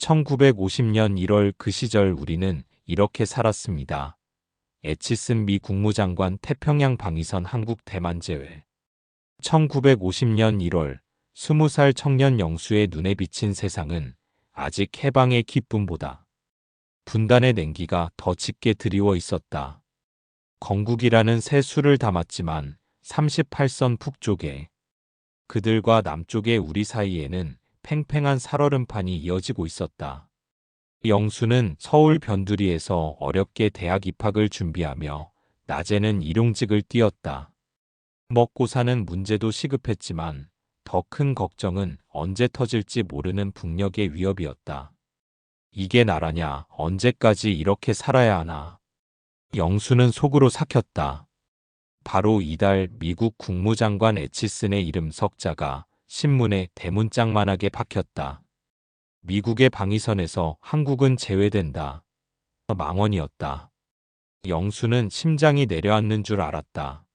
1950년 1월 그 시절 우리는 이렇게 살았습니다. 에치슨 미 국무장관 태평양 방위선 한국 대만 제외. 1950년 1월 20살 청년 영수의 눈에 비친 세상은 아직 해방의 기쁨보다 분단의 냉기가 더 짙게 드리워 있었다. 건국이라는 새 수를 담았지만 38선 북쪽에 그들과 남쪽의 우리 사이에는 팽팽한 살얼음판이 이어지고 있었다. 영수는 서울 변두리에서 어렵게 대학 입학을 준비하며 낮에는 일용직을 뛰었다. 먹고 사는 문제도 시급했지만 더 큰 걱정은 언제 터질지 모르는 북녘의 위협이었다. 이게 나라냐, 언제까지 이렇게 살아야 하나. 영수는 속으로 삭혔다. 바로 이달 미국 국무장관 에치슨의 이름 석자가 신문에 대문짝만하게 박혔다. 미국의 방위선에서 한국은 제외된다. 망언이었다. 영수는 심장이 내려앉는 줄 알았다.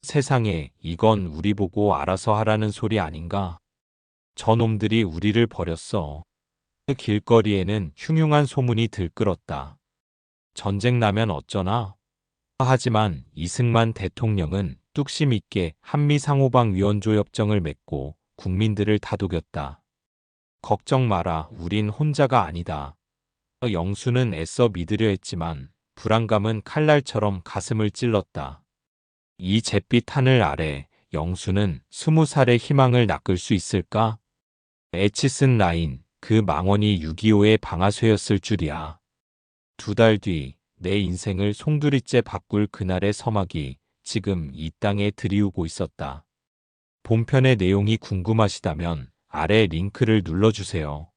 세상에 이건 우리 보고 알아서 하라는 소리 아닌가? 저놈들이 우리를 버렸어. 그 길거리에는 흉흉한 소문이 들끓었다. 전쟁 나면 어쩌나? 하지만 이승만 대통령은 뚝심 있게 한미 상호방 위원조 협정을 맺고 국민들을 다독였다. 걱정 마라. 우린 혼자가 아니다. 영수는 애써 믿으려 했지만 불안감은 칼날처럼 가슴을 찔렀다. 이 잿빛 하늘 아래 영수는 스무 살의 희망을 낚을 수 있을까? 에치슨 라인, 그 망언이 6.25의 방아쇠였을 줄이야. 두 달 뒤 내 인생을 송두리째 바꿀 그날의 서막이 지금 이 땅에 들이우고 있었다. 본편의 내용이 궁금하시다면 아래 링크를 눌러주세요.